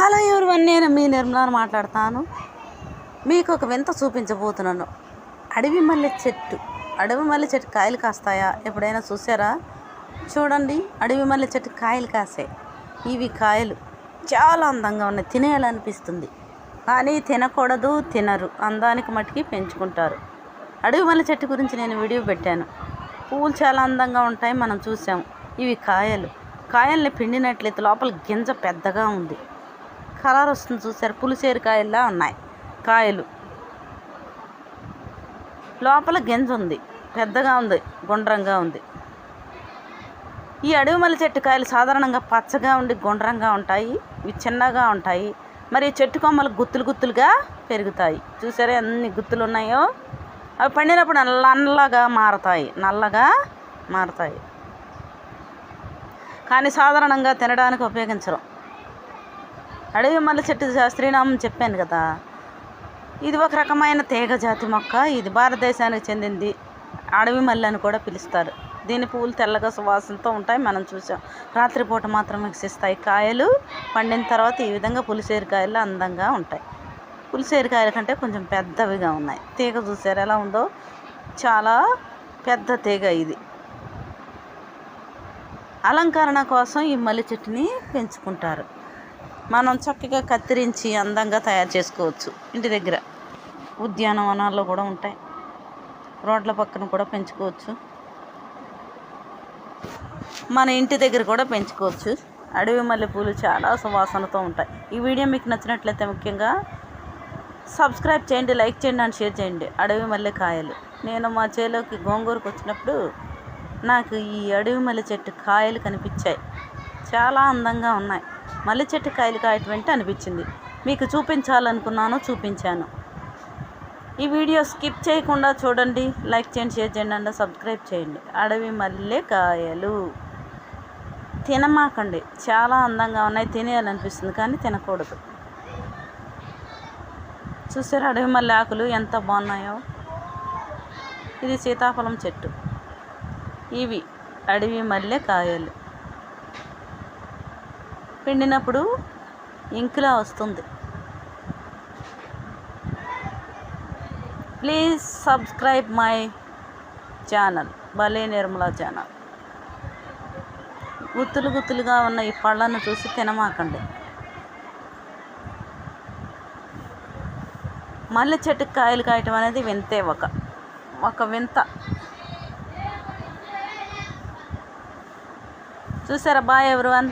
Hello everyone నేను మీ నిర్మలాని మాట్లాడతాను. మీకు ఒక వింత చూపించబోతున్నాను. అడవి మల్లె చెట్టు. అడవి మల్లె చెట్టు కాయలు కాస్తాయా? ఎప్పుడైనా చూసారా చూడండి అడవి మల్లె చెట్టు కాయలు కాసాయి. ఇవి కాయలు చాలా అందంగా ఉన్నాయి. తినేయాలనిపిస్తుంది. కానీ తినకూడదు తినరు. అందానికి మట్టుకి పెంచుకుంటారు. అడవి మల్లె చెట్టు గురించి నేను వీడియో పెట్టాను. పువ్వులు చాలా అందంగా ఉంటాయి మనం చూసాము ఇవి కాయలు. కాయల్ని పిండినట్లయితే లోపల గింజ పెద్దగా ఉంది. కలర్ వస్తుంది చూసారు. పులిసేరుకాయల్లా ఉన్నాయి. కాయలు. లోపల గింజ ఉంది. పెద్దగా ఉంది. గుండ్రంగా ఉంది. ఈ అడవి మల్లి చెట్టు కాయలు సాధారణంగా పచ్చగా ఉండి గుండ్రంగా ఉంటాయి. ఇవి చిన్నగా ఉంటాయి. మరి చెట్టు కొమ్మలు గుత్తులు గుత్తులుగా పెరుగుతాయి. చూసారా ఎన్ని గుత్తులు ఉన్నాయో? అవి పండినప్పుడు నల్లగా మారతాయి. నల్లగా మారతాయి. కానీ సాధారణంగా తినడానికి ఉపయోగించరు. అడవి మల్లె చెట్టు శాస్త్రీనామం చెప్పాను కదా. ఇది ఒక రకమైన తీగ జాతి మొక్క. ఇది భారతదేశానికి చెందింది. అడవి మల్లె అని కూడా పిలుస్తారు. దీని పువ్వులు తెల్లగా సువాసనతో ఉంటాయి. మనం చూసాం. రాత్రిపూట మాత్రం వికసిస్తాయి కాయలు పండిన తర్వాత ఈ విధంగా పులిసేరు కాయలు అందంగా ఉంటాయి. పులిసేరికాయల కంటే కొంచెం పెద్దవిగా ఉన్నాయి. తీగ చూసారు? ఎలా ఉందో? చాలా పెద్ద తీగ ఇది. అలంకరణ కోసం ఈ మల్లె చెట్టుని పెంచుకుంటారు. మనం చక్కగా కత్తిరించి అందంగా తయారు చేసుకోవచ్చు ఇంటి దగ్గర. ఉద్యానవనాల్లో కూడా ఉంటాయి. రోడ్ల పక్కన కూడా పెంచుకోవచ్చు. మన ఇంటి దగ్గర కూడా పెంచుకోవచ్చు. అడవి మల్లెపూలు చాలా సువాసనతో ఉంటాయి. ఈ వీడియో మీకు నచ్చినట్లయితే ముఖ్యంగా సబ్స్క్రైబ్ చేయండి లైక్ చేయండి అండ్ షేర్ చేయండి. అడవి మల్లె కాయలు. నేను మా చేలోకి గోంగూరకు వచ్చినప్పుడు నాకు ఈ అడవి మల్లె చెట్టు కాయలు కనిపించాయి. చాలా అందంగా ఉన్నాయి. మల్లె చెట్టు కాయలు కాయటువంటి అనిపించింది. మీకు చూపించాలనుకున్నాను చూపించాను. ఈ వీడియో స్కిప్ చేయకుండా చూడండి లైక్ చేయండి షేర్ చేయండి అండ్ సబ్స్క్రైబ్ చేయండి. అడవి మల్లె కాయలు. తినమాకండి. చాలా అందంగా ఉన్నాయి. తినేయాలనిపిస్తుంది కానీ తినకూడదు. చూసారా అడవి మల్లె ఆకులు ఎంత బాగున్నాయో? ఇది సీతాఫలం చెట్టు. ఇవి అడవి మల్లె కాయలు. పిండినప్పుడు ఇంకులా వస్తుంది. ప్లీజ్ సబ్స్క్రైబ్ మై ఛానల్ భలే నిర్మల ఛానల్ గుత్తులు గుత్తులుగా ఉన్న ఈ పళ్ళను చూసి తినమాకండి. మల్లె చెట్టుకి కాయలు కాయటం అనేది వింతే ఒక ఒక వింత. చూసారా బాయ్ ఎవరివన్?